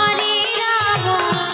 আরে রাবণ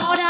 মোরা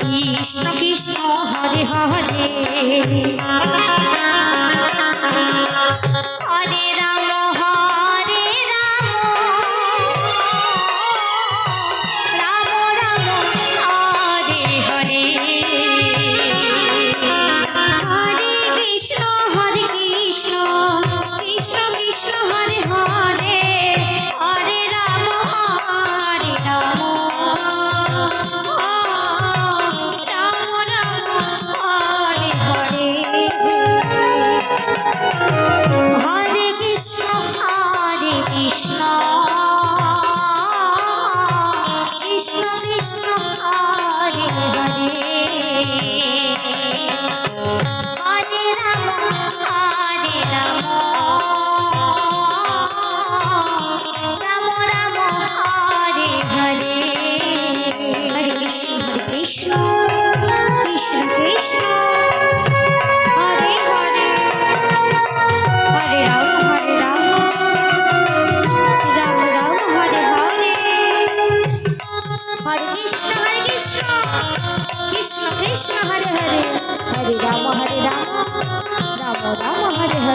কৃষ্ণ কৃষ্ণ হরে হরে। আলো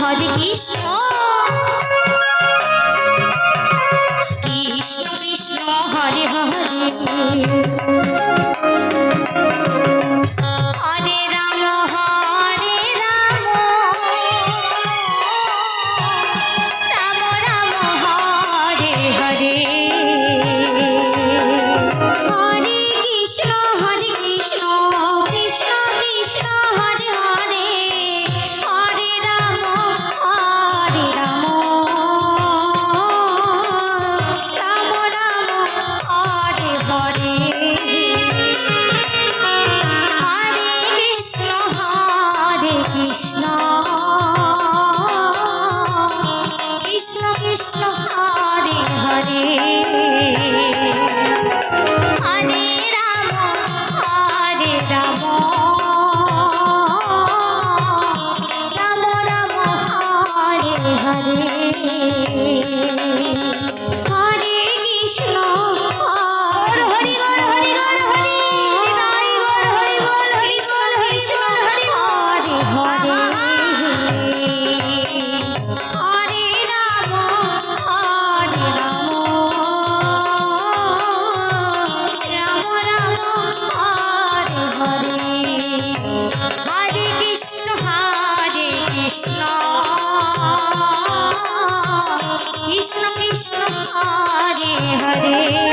হরে কৃষ্ণ। হরে